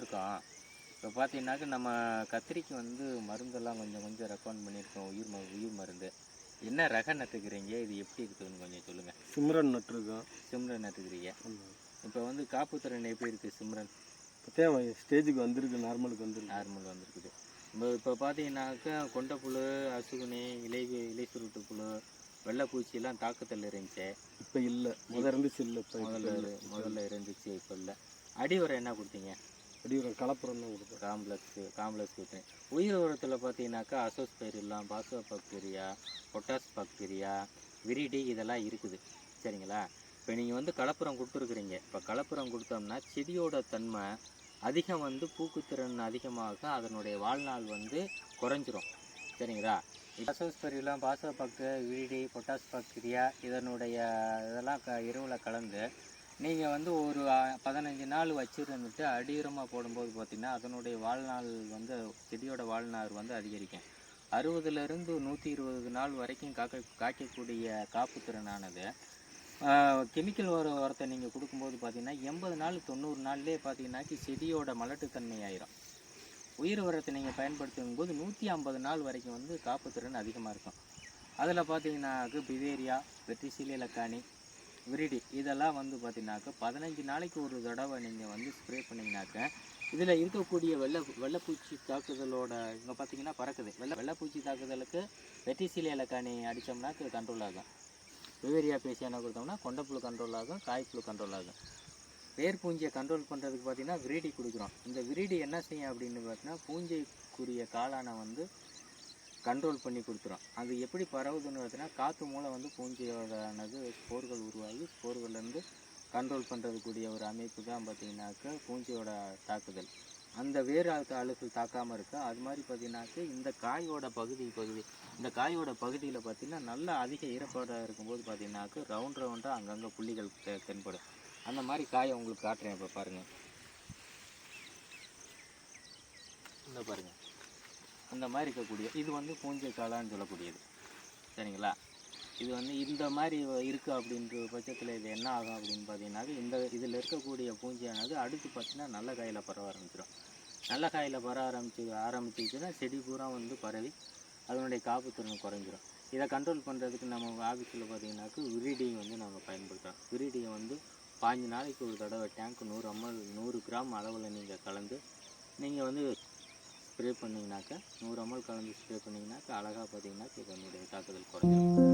இருக்கோம் இப்போ பார்த்தீங்கன்னாக்க நம்ம கத்திரிக்கு வந்து மருந்தெல்லாம் கொஞ்சம் கொஞ்சம் ரெக்கமெண்ட் பண்ணியிருக்கோம். உயிர் ம உயிர் மருந்து. என்ன ரகம் நட்டுக்கிறீங்க? இது எப்படி இருக்குதுன்னு கொஞ்சம் சொல்லுங்கள் சிம்ரன் நட்டுருக்கோம். சிம்ரன் நட்டுக்கிறீங்க. இப்போ வந்து காப்புத்திறன் எப்படி இருக்குது சிம்ரன்? தேவை ஸ்டேஜுக்கு வந்திருக்கு நார்மலுக்கு வந்திருக்கு. நார்மல் வந்திருக்குது. இப்போ இப்போ பார்த்தீங்கன்னாக்கா கொண்டைப்புழு அசுகுனி இலை இலை சுருட்டு புழு வெள்ளைப்பூச்சி எல்லாம் தாக்கத்தில் இருந்துச்சு. இப்போ இல்லை. முதல்ல இருந்துச்சு இல்லை இப்போ முதல்ல முதல்ல இருந்துச்சு இப்போ இல்லை. அடி உரம் என்ன கொடுத்தீங்க? அடி ஒரு கலப்புறம் தான் கொடுப்போம் காம்ப்ளெக்ஸ் காம்ப்ளெக்ஸ் கொடுத்தேன். உயிர் உரத்தில் பார்த்தீங்கன்னாக்கா azospirillum phospho bacteria potash bacteria viride இதெல்லாம் இருக்குது. சரிங்களா? இப்போ நீங்கள் வந்து கலப்புரம் கொடுத்துருக்குறீங்க. இப்போ கலப்புரம் கொடுத்தோம்னா செடியோட தன்மை அதிகம் வந்து பூக்குத்திறன் அதிகமாக அதனுடைய வாழ்நாள் வந்து குறைஞ்சிரும். சரிங்களா? Azospirillum phospho bacteria viride potash bacteria இதனுடைய இதெல்லாம் க எருவில் கலந்து நீங்கள் வந்து ஒரு பதினஞ்சு நாள் வச்சுருந்துட்டு அடியுரமாக போடும்போது பார்த்தீங்கன்னா அதனுடைய வாழ்நாள் வந்து செடியோட வாழ்நாள் வந்து அதிகரிக்கும். அறுபதுலேருந்து நூற்றி இருபது நாள் வரைக்கும் காக்க காய்க்கக்கூடிய காப்புத்திறனானது கெமிக்கல் உர உரத்தை நீங்கள் கொடுக்கும்போது பார்த்தீங்கன்னா எண்பது நாள் தொண்ணூறு நாள்லேயே பார்த்தீங்கன்னாக்கி செடியோட மலட்டுத்தன்மை ஆயிரும். உயிர் உரத்தை நீங்கள் பயன்படுத்தும் போது நூற்றி ஐம்பது நாள் வரைக்கும் வந்து காப்புத்திறன் அதிகமாக இருக்கும். அதில் பார்த்தீங்கன்னாக்கு பிவேரியா வெற்றிசிலி லக்கானி விரிடி. இதெல்லாம் வந்து பார்த்தீங்கன்னாக்க பதினஞ்சு நாளைக்கு ஒரு தடவை நீங்கள் வந்து ஸ்ப்ரே பண்ணிங்கனாக்க இதில் இருக்கக்கூடிய வெள்ளை வெள்ளைப்பூச்சி தாக்குதலோட இங்கே பார்த்தீங்கன்னா பறக்குது. வெள்ளை வெள்ளைப்பூச்சி தாக்குதலுக்கு வெட்டிசிலி இலக்காணி அடித்தோம்னாக்க கண்ட்ரோல் ஆகும். விவேரியா பேசியானா கொடுத்தோம்னா கொண்டைப்புழு கண்ட்ரோல் ஆகும் காய்ப்புழு கண்ட்ரோல் ஆகும். வேர் பூஞ்சியை கண்ட்ரோல் பண்ணுறதுக்கு பார்த்தீங்கன்னா விரிடி கொடுக்குறோம். இந்த விரிடி என்ன செய்யும் அப்படின்னு பார்த்தீங்கன்னா பூஞ்சைக்குரிய காளானை வந்து கண்ட்ரோல் பண்ணி கொடுத்துரும். அது எப்படி பரவுதுன்னு பார்த்தீங்கன்னா காற்று மூலம் வந்து பூஞ்சையோடானது ஸ்போர்கள் உருவாகி ஸ்போர்கள்லேருந்து கண்ட்ரோல் பண்ணுறதுக்கூடிய ஒரு அமைப்பு தான் பார்த்தீங்கன்னாக்கா பூஞ்சையோட தாக்குதல். அந்த வேறு அழுத்த அழுகல் தாக்காமல் இருக்கு. அது மாதிரி பார்த்தீங்கன்னாக்க இந்த காயோட பகுதி பகுதி இந்த காயோட பகுதியில் பார்த்தீங்கன்னா நல்லா அதிக ஈரப்பாடாக இருக்கும்போது பார்த்தீங்கன்னாக்கா ரவுண்ட் ரவுண்டாக அங்கங்கே புள்ளிகள் தெ- தென்படும். அந்த மாதிரி காயை உங்களுக்கு காட்டுறேன் இப்போ பாருங்கள் இந்த பாருங்கள் அந்த மாதிரி இருக்கக்கூடிய இது வந்து பூஞ்சை காளான்னு சொல்லக்கூடியது. சரிங்களா? இது வந்து இந்த மாதிரி இருக்குது அப்படின்ற பட்சத்தில் இது என்ன ஆகும் அப்படின்னு பார்த்தீங்கன்னாக்க இந்த இதில் இருக்கக்கூடிய பூஞ்சையானது அடுத்து பார்த்தீங்கன்னா நல்ல காயில் பரவ ஆரம்பிச்சிடும் நல்ல காயில் பரவ ஆரம்பிச்சு ஆரம்பிச்சிச்சுன்னா செடி பூரா வந்து பரவி அதனுடைய காப்புத்திறன் குறைஞ்சிரும். இதை கண்ட்ரோல் பண்ணுறதுக்கு நம்ம ஆஃபீஸில் பார்த்தீங்கன்னாக்க விரிடியை வந்து நாங்கள் பயன்படுத்துகிறோம் விரிடியை வந்து பாஞ்சு நாளைக்கு ஒரு தடவை டேங்க் நூறு எம்எல் நூறு கிராம் அளவில் நீங்கள் கலந்து நீங்கள் வந்து ஸ்ப்ரே பண்ணிங்கனாக்கா நூறு எம்எல் கலந்து ஸ்ப்ரே பண்ணிங்கனாக்கா அழகாக பார்த்தீங்கன்னாக்கா இதனுடைய தாக்குதல் குறைஞ்சிரும்.